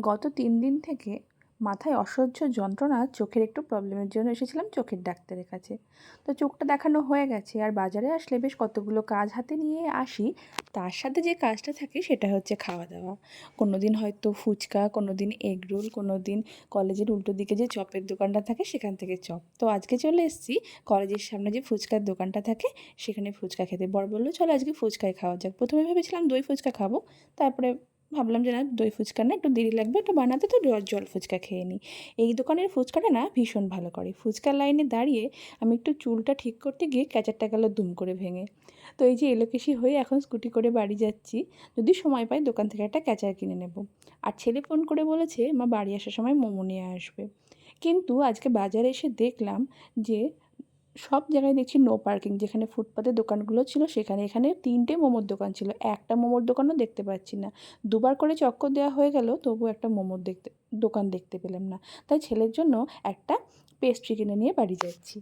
গত তিন দিন থেকে মাথায় অসহ্য যন্ত্রণা, চোখের একটু প্রবলেমের জন্য এসেছিলাম চোখের ডাক্তারের কাছে। তো চোখটা দেখানো হয়ে গেছে আর বাজারে আসলে বেশ কতগুলো কাজ হাতে নিয়ে আসি। তার সাথে যে কাজটা থাকে সেটা হচ্ছে খাওয়া দাওয়া। কোনো দিন হয়তো ফুচকা কোনো দিন এগ রোল কোনো দিন কলেজের উল্টো দিকে যে চপের দোকানটা থাকে সেখান থেকে চপ। তো আজকে চলে এসেছি, কলেজের সামনে যে ফুচকার দোকানটা থাকে সেখানে ফুচকা খেতে। বর বলল, চলো আজকে ফুচকাই খাওয়া যাক। প্রথমে ভেবেছিলাম দই ফুচকা খাব, তারপরে ভাবলাম যে না, দই ফুচকা না, একটু দেরি লাগবে, একটু বানাতে, তো জল ফুচকা খেয়ে নিই। এই দোকানের ফুচকাটা না ভীষণ ভালো করে। ফুচকার লাইনে দাঁড়িয়ে আমি একটু চুলটা ঠিক করতে গিয়ে ক্যাচারটা গেল দুম করে ভেঙে। তো এই যে এলোকেশি হয়ে এখন স্কুটি করে বাড়ি যাচ্ছি, যদি সময় পাই দোকান থেকে একটা ক্যাচার কিনে নেব। আর ছেলে ফোন করে বলেছে, মা, বাড়ি আসার সময় মোমো নিয়ে আসবে। কিন্তু আজকে বাজারে এসে দেখলাম যে সব জায়গায় দেখছি নো পার্কিং যেখানে ফুটপাতের দোকানগুলো ছিল, সেখানে এখানে তিনটে মোমোর দোকান ছিল। একটা মোমোর দোকানও দেখতে পাচ্ছি না। দুবার করে চক্কর দেওয়া হয়ে গেল, তবু একটা মোমোর দেখতে, দোকান দেখতে পেলাম না। তাই ছেলের জন্য একটা পেস্ট্রি কিনে নিয়ে বাড়ি যাচ্ছি।